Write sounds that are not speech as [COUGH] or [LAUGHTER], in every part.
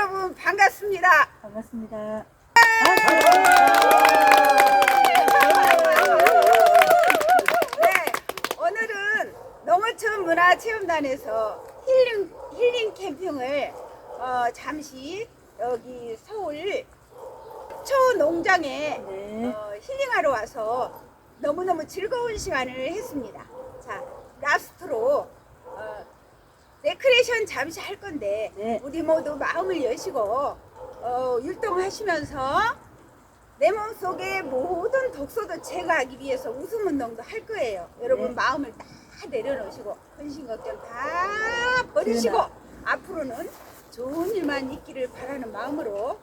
여러분 반갑습니다. 반갑습니다. 네, 오늘은 농어촌 문화체험단에서 힐링 힐링 캠핑을 어, 잠시 여기 서울 초 농장에 네. 어, 힐링하러 와서 너무너무 즐거운 시간을 했습니다. 자, 라스트로 어, 레크레이션 잠시 할 건데 네. 우리 모두 마음을 여시고 어, 율동하시면서 내 몸속의 모든 독소도 제거하기 위해서 웃음 운동도 할 거예요. 여러분 네. 마음을 다 내려놓으시고 근심 걱정 다 버리시고 그러나. 앞으로는 좋은 일만 있기를 바라는 마음으로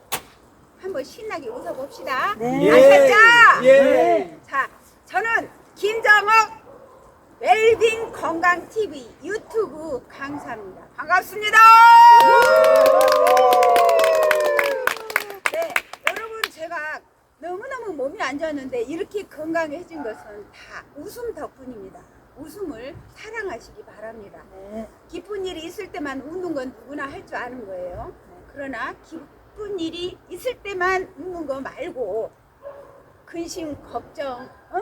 한번 신나게 웃어봅시다. 네. 아셨죠? 예. 자, 저는 김정옥 웰빙 건강 TV 유튜브 강사입니다. 반갑습니다. 네, 여러분 제가 너무너무 몸이 안 좋았는데 이렇게 건강해진 것은 다 웃음 덕분입니다. 웃음을 사랑하시기 바랍니다. 네. 기쁜 일이 있을 때만 웃는 건 누구나 할 줄 아는 거예요. 그러나 기쁜 일이 있을 때만 웃는 거 말고 근심, 걱정, 어?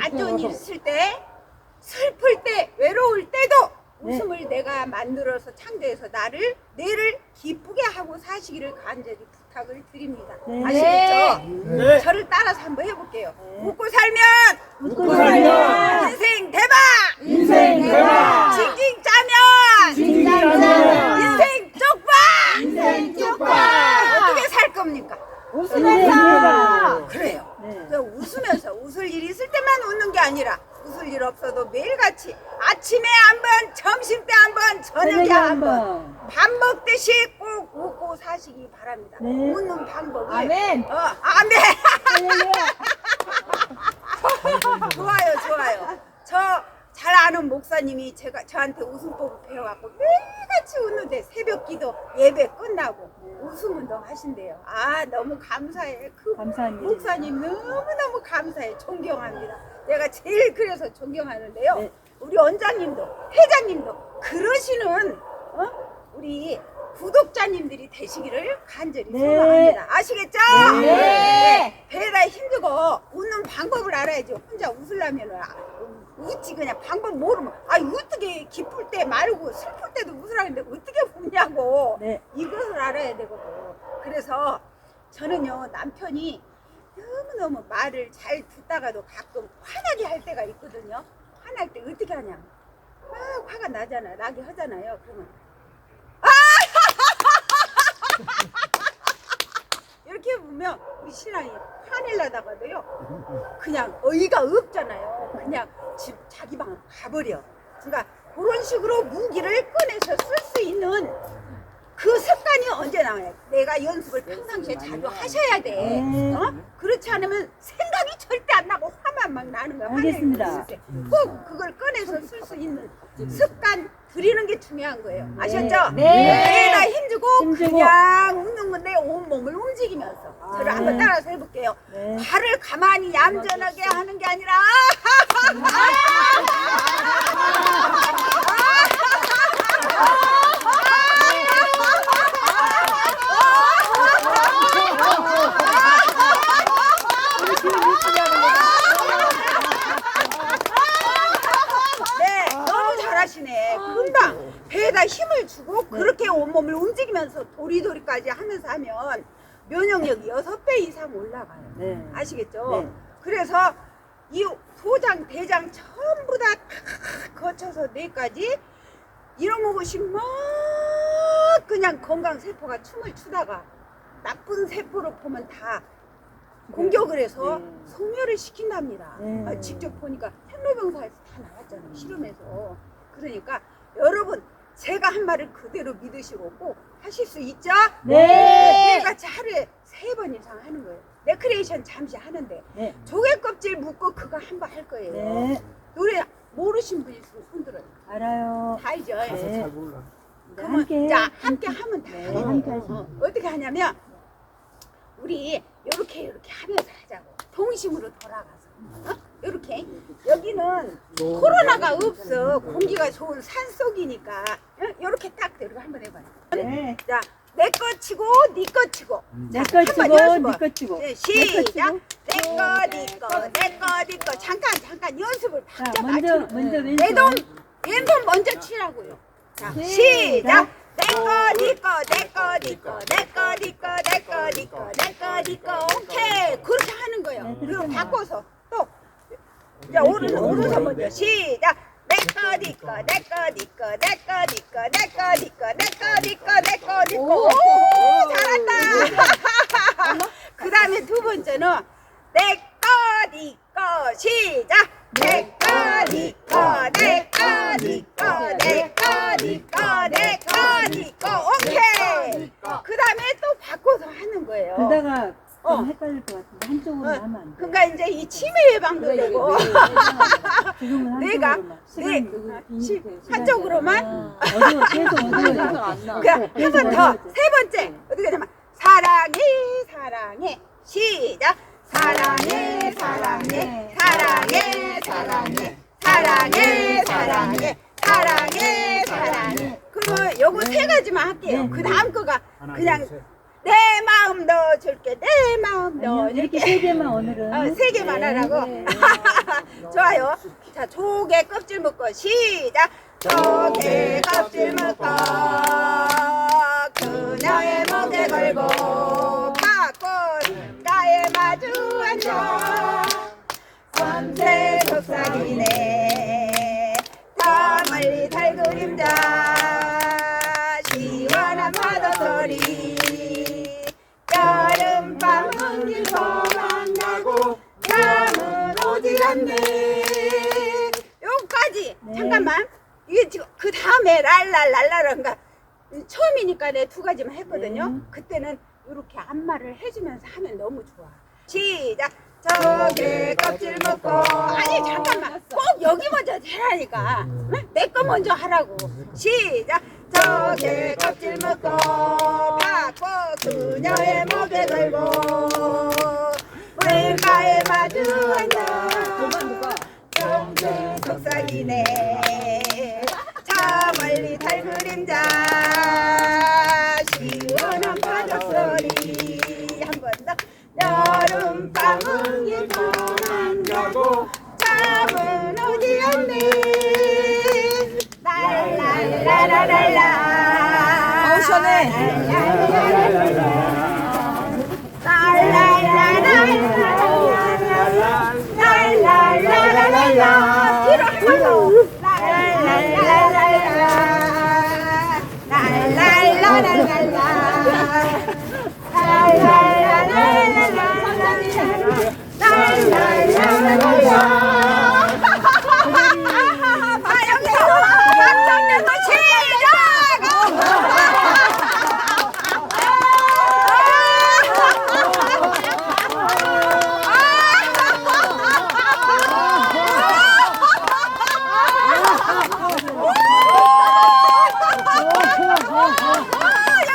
안 좋은 일 있을 때, 슬플 때, 외로울 때도 네. 웃음을 내가 만들어서 창조해서 나를 뇌를 기쁘게 하고 사시기를 간절히 부탁을 드립니다. 네. 아시겠죠? 네. 저를 따라서 한번 해볼게요. 네. 웃고 살면 웃고 살면 인생 대박! 인생 대박! 징징 짜면 징징 짜면 인생 쪽박! 인생 쪽박! 어떻게 살 겁니까? 웃으면서 그래요. 네. 웃으면서 웃을 일 있을 때만 웃는 게 아니라 웃을 일 없어도 매일같이 아침에 한 번, 점심 때 한 번, 저녁에 한 번. 밥 먹듯이 꼭 웃고 사시기 바랍니다. 네. 웃는 방법을 아멘. 어, 아멘. [LAUGHS] 좋아요, 좋아요. 저 잘 아는 목사님이 제가 저한테 웃음법을 배워갖고 매일같이 웃는데 새벽기도 예배 끝나고 웃음 운동 하신대요. 아 너무 감사해. 그 감사한 일입니다. 목사님 너무 너무 감사해. 존경합니다. 내가 제일 그래서 존경하는데요. 네. 우리 원장님도 회장님도 그러시는 어? 우리 구독자님들이 되시기를 간절히 네. 소망합니다. 아시겠죠? 네. 배에다 힘주고 웃는 방법을 알아야지. 혼자 웃으려면 웃지 그냥 방법 모르면 아 어떻게 기쁠 때 말고 슬플 때도 웃으라는데 어떻게 웃냐고 네. 이것을 알아야 되거든. 그래서 저는요 남편이 너무너무 말을 잘 듣다가도 가끔 화나게 할 때가 있거든요. 화날 때 어떻게 하냐? 막 화가 나잖아. 나게 하잖아요. 그러면 [LAUGHS] 이렇게 보면 우리 신랑이 화내려다가도요 그냥 어이가 없잖아요 그냥 집 자기 방 가버려 그러니까 그런 식으로 무기를 꺼내서 쓸 수 있는 그 습관이 언제 나와요 내가 연습을 평상시에 자주 하셔야 돼 네. 어? 그렇지 않으면 생각이 절대 안 나고 화만 막 나는 거야 알겠습니다. 있을 때. 꼭 그걸 꺼내서 쓸 수 있는 습관 들이는 게 중요한 거예요 아셨죠? 네. 배에다 힘주고, 힘주고. 그냥 웃는 건데 온 몸을 움직이면서 저를 아, 한번 네. 따라서 해볼게요. 네. 발을 가만히 얌전하게 하는 게 아니라 네 너무 잘하시네. 배에다 힘을 주고 그렇게 온몸을 움직이면서 도리도리까지 하면서 하면 면역력이 여섯 배 이상 올라가요. 네. 아시겠죠? 네. 그래서 이 소장, 대장 전부 다 거쳐서 뇌까지 이런 것이 막 그냥 건강 세포가 춤을 추다가 나쁜 세포로 보면 다 공격을 해서 네. 소멸을 시킨답니다. 네. 아, 직접 보니까 생로병사에서 다 나왔잖아요. 실험에서. 그러니까 여러분 제가 한 말을 그대로 믿으시고 꼭 하실 수 있죠? 네. 매일같이 하루에 세 번 이상 하는 거예요. 레크레이션 잠시 하는데 네. 조개 껍질 묶고 그거 한 번 할 거예요. 네. 노래 모르신 분 있으면 손 들어요. 알아요. 다 알죠? 가사 네. 잘 몰라. 그러면 함께. 자 함께 하면 다 네, 알아요. 함께 어, 하시면. 어. 어떻게 하냐면 우리 이렇게 이렇게 하면서 하자고 동심으로 돌아가서 어? 이렇게 여기는 코로나가 없어 공기가 좋은 산 속이니까 이렇게 딱 이렇게 한번 해봐요. 네. 자 내 거 치고 네 거 치고. 내 자, 거 치고. 네 거 치고. 네, 시작. 치고. 내 거, 네 거, 내 거, 네 거. 잠깐, 잠깐 연습을 자, 박자 먼저, 맞추는 먼저 왼손. 왼손, 왼손 먼저 치라고요. 자, 시작. 시작. 내 거, 네 거, 내 거, 네 거, 내 거, 네 거, 내 거, 네 거, 내 거, 네 거. 오케이. 그렇게 하는 거예요. 네, 그리고 바꿔서 또. 자, 오른손, 오른손 먼저. 시작. 내 거, 네 거, 내 거, 네 거, 내 거, 네 거, 내 거, 네 거, 내 거, 네 거, 내 거, 네 거. 오, 잘한다. 그 다음에 두 번째는 내 거, 네 거, 시작. 내 거, 네 거, 내 거, 네 거, 내 거, 네 거, 내 거, 네 거. 오케이. 그 다음에 또 바꿔서 하는 거예요. 그러다가 어. 좀 헷갈릴 것 같은데 한쪽으로 어, 하면 안 돼. 그러니까 이제 이 치매 예방도 되고 [LAUGHS] 지금은 내가. 네, 시간, 시- 시간 한쪽으로만 어, 계속 [LAUGHS] 어두워져. 그냥 한 번 더. 세 번째 어떻게 되냐면 사랑해 사랑해 시작 사랑해 사랑해 사랑해 사랑해 사랑해 사랑해 사랑해 사랑해 그러면 요거 세 가지만 할게요 네. 그 다음 거가 그냥. 내 마음 넣어줄게 내 마음 아니요, 넣어줄게 이렇게 세 개만 오늘은. 어, 세 개만 네, 하라고? 네. [LAUGHS] 좋아요. 자, 조개 껍질 묶고 시작. 조개 껍질 묶고 그녀의 목에 걸고 바꽃 가에 마주 앉아 밤새 속삭이네 저 멀리 달 그림자 시원한 파도 소리 여름밤은 일서만 나고 잠은 오질 않네 여기까지 네. 잠깐만 이게 지금 그 다음에 랄랄랄라란가 처음이니까 내 두 가지만 했거든요 네. 그때는 이렇게 안마를 해주면서 하면 너무 좋아 시작 저게 껍질 먹고 아니 잠깐만 꼭 여기 먼저 해라니까 내거 먼저 하라고 시작 저게 껍질 먹고 받고 그녀의 목에 걸고 물가에 마주 앉아 정세 속삭이네. 저 멀리 달 그림자. 시원한 바다 소리. 한 번 더. 여름 밤은 예쁘만 가고 잠은 오지 않네. 랄랄라라랄라. 아우, 시원해. 랄랄라라랄라 뒤로 한번 더 랄랄라라랄라 랄랄라라랄라 랄랄라라랄라 아 여기서 박수 내고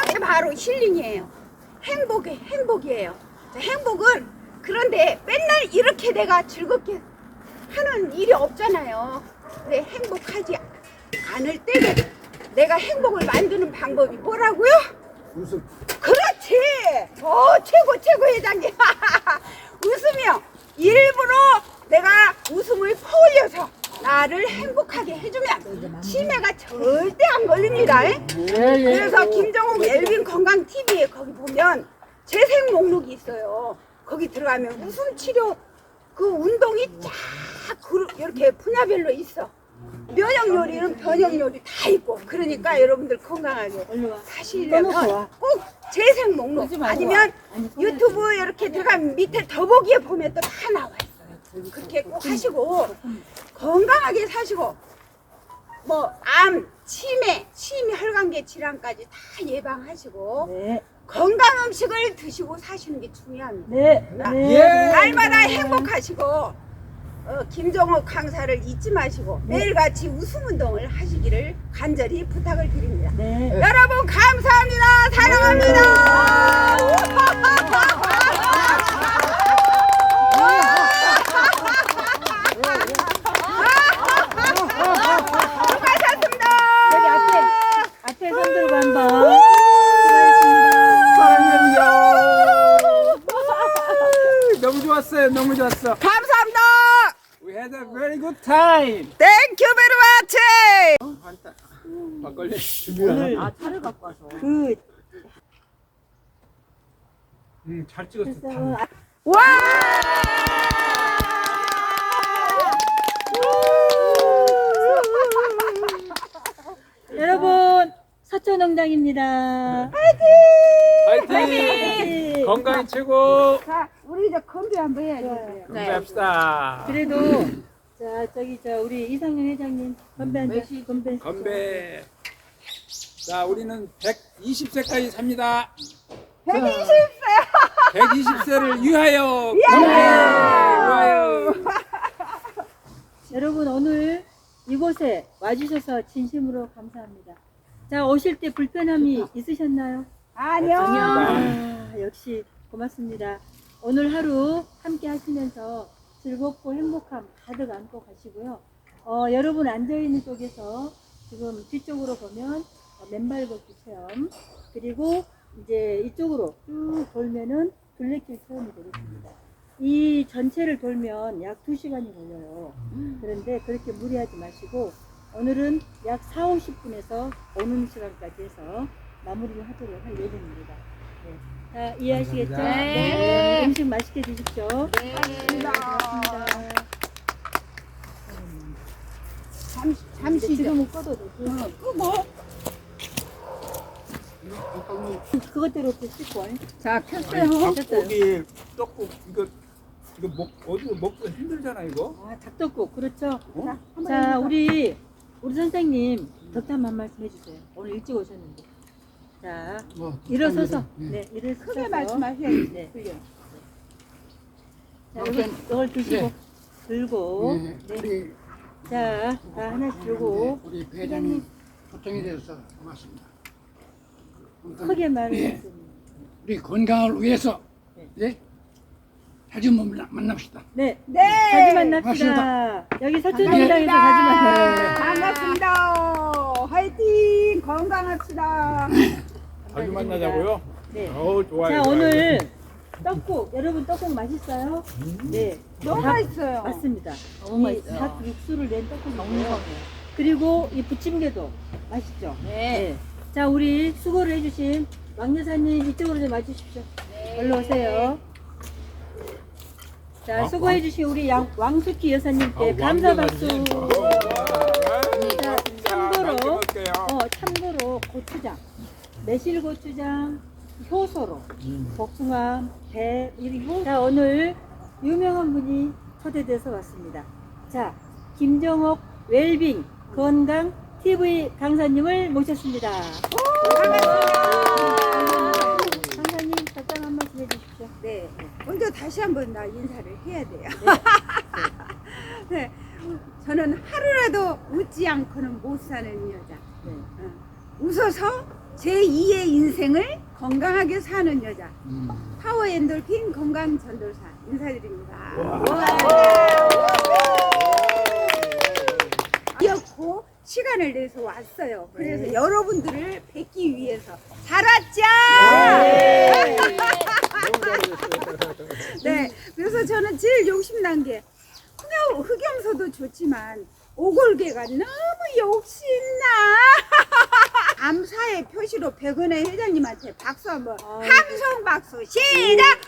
이게 바로 힐링이에요. 행복이 행복이에요. 자, 행복은 그런데 맨날 이렇게 내가 즐겁게 하는 일이 없잖아요. 근데 행복하지 않을 때는 내가 행복을 만드는 방법이 뭐라고요? 웃음. 그렇지. 어 최고 최고 회장님. [LAUGHS] 웃으며 일부러 내가 웃음을 퍼올려서 나를 행복하게 해주면 치매가 절대 안 걸립니다. 에? 그래서 김정욱 엘빈 건강 TV에 거기 보면 재생 목록이 있어요. 거기 들어가면 웃음 치료 그 운동이 쫙 이렇게 분야별로 있어. 면역 요리는 변형 요리 다 있고 그러니까 여러분들 건강하게. 사시려면 와. 꼭 재생 목록 아니면 유튜브 이렇게 들어가면 밑에 더보기에 보면 또 다 나와 있어요. 그렇게 꼭 하시고 건강하게 사시고 뭐 암, 치매, 심혈관계 질환까지 다 예방하시고 네. 건강 음식을 드시고 사시는 게 중요합니다. 네. 네. 예. 날마다 행복하시고 어, 김정옥 강사를 잊지 마시고 네. 매일같이 웃음 운동을 하시기를 간절히 부탁을 드립니다. 네. 여러분 감사합니다. 사랑합니다. 수고하셨습니다. 여기 앞에, 앞에 손 들고 한 번. 수고하셨습니다. 감사합니다. We had a very good time. 땡큐 베리 마치. 반딱. 막걸리 준비하나? 아 차를 갖고 와서. 그 음, 잘 찍었어. 아, 와! 여러분 서초농장입니다. 파이팅! 건강이 최고. 자, 우리 이제 건배 한번 해야지. 건배합시다. 그래도 자 저기 저 우리 이상현 회장님 건배 한 잔. 건배. 건배. 자, 우리는 120세까지 삽니다. 120세. 120세를 위하여. 건배! 위하여. 여러분 오늘 이곳에 와주셔서 진심으로 감사합니다. 자 오실 때 불편함이 있으셨나요? 아니요. 아, 역시 고맙습니다. 오늘 하루 함께 하시면서 즐겁고 행복함 가득 안고 가시고요. 어, 여러분 앉아있는 쪽에서 지금 뒤쪽으로 보면 어, 맨발 걷기 체험 그리고 이제 이쪽으로 쭉 돌면은 둘레길 체험이 되겠습니다. 이 전체를 돌면 약 2시간이 걸려요. 그런데 그렇게 무리하지 마시고 오늘은 약 4, 50분에서 오는 시간까지 해서 마무리를 하도록 할 예정입니다. 네. 자, 이해하시겠죠? 네. 음식 맛있게 드십시오. 네. 고맙습니다. 잠시, 잠시 지금은 꺼도 되고. 끄고. 그것대로 또 씻고. 자, 아니, 켰어요. 닭고기, 떡국, 이거, 이거 먹, 어디서 먹기 힘들잖아, 이거. 아, 닭떡국. 그렇죠. 어? 자, 한번 자, 해볼까? 우리, 우리 선생님, 덕담 한 말씀 해주세요. 오늘 일찍 오셨는데. 자, 일어서서. 네, 일어서서. 크게 말씀하셔야지. 네. 그게. 자, 이걸, 이걸 드시고. 들고. 네, 네. 우리, 자, 다 하나씩 들고. 우리 회장님 초청이 되어서 고맙습니다. 크게 말을 예. 했습니다. 우리 건강을 위해서 네. 예? 자주 만나- 만납시다. 네. 네. 자주 만납시다. 여기 서초농장에서 자주 만나요. 반갑습니다. 화이팅! 건강합시다. 자주 만나자고요. 네. 어우, 좋아요. 자, 좋아요. 오늘 떡국. 여러분 떡국 맛있어요? 네. 너무 닭- 맛있어요. 맞습니다. 너무 이 맛있어요. 닭 육수를 낸 떡국이고요. 그리고 이 부침개도 맛있죠? 네. 자, 우리 수고를 해주신 왕 여사님 이쪽으로 좀 와주십시오. 얼른 오세요. 자, 왕- 수고해주신 우리 양, 왕숙희 여사님께 아, 감사 박수. 맛있게 참고로. 어, 참고로 고추장, 매실 고추장, 효소로, 음. 복숭아, 배, 그리고 자, 오늘 유명한 분이 초대돼서 왔습니다. 자, 김정옥 웰빙 건강 TV 강사님을 모셨습니다. 강사님, 답장 한 말씀 해주십시오. 네. 먼저 다시 한번 나 인사를 해야 돼요. [LAUGHS] 네. 저는 하루라도 웃지 않고는 못 사는 여자. 네. 어. 웃어서 제2의 인생을 건강하게 사는 여자. 파워 엔돌핀 건강 전도사 인사드립니다. 이었고 시간을 내서 왔어요. 그래서 여러분들을 뵙기 위해서 살았죠. 네. 그래서 저는 제일 욕심난 게 흑염, 흑염소도 좋지만 오골개가 너무 욕심나. [LAUGHS] 암사의 표시로 백은혜 회장님한테 박수 한번 아이고. 함성 박수 시작.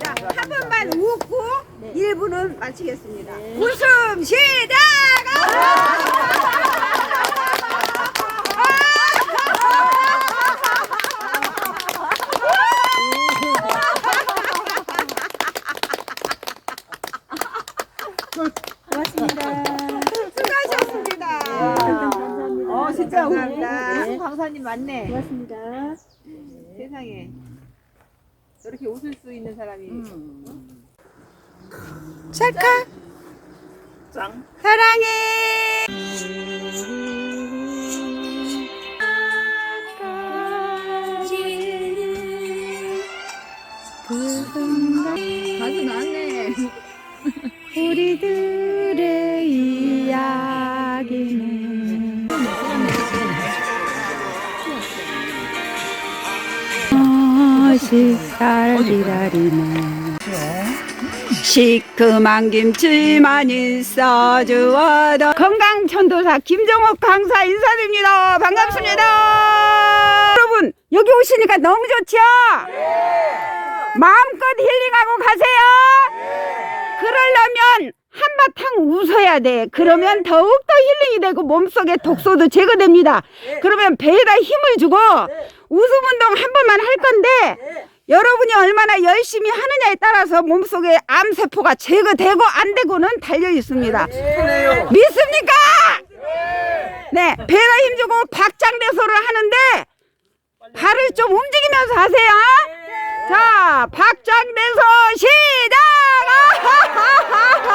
자, 한 번만 웃고 네. 1부는 마치겠습니다. 네. 웃음 시작! [LAUGHS] 고맙습니다. 수고하셨습니다. 감사합니다. 어, 강사님 맞네. 고맙습니다. 세상에. 저렇게 웃을 수 있는 사람이. 찰칵 짱. 사랑해. 가수 나왔네. 우리들의 이야기는 김치 딸기다리네 시큼한 김치만 있어 주어도. 건강 천도사 김정옥 강사 인사드립니다. 반갑습니다. 여러분 여기 오시니까 너무 좋죠? 마음껏 힐링하고 가세요. 그러려면 한바탕 웃어야 돼. 그러면 더욱더 힐링이 되고 몸속에 독소도 제거됩니다. 그러면 배에다 힘을 주고 웃음 운동 한 번만 할 건데 여러분이 얼마나 열심히 하느냐에 따라서 몸속에 암세포가 제거되고 안 되고는 달려 있습니다. 믿습니까? 네, 배에다 힘 주고 박장대소를 하는데 발을 좀 움직이면서 하세요. 자, 박장대소 시작! [LAUGHS] [LAUGHS]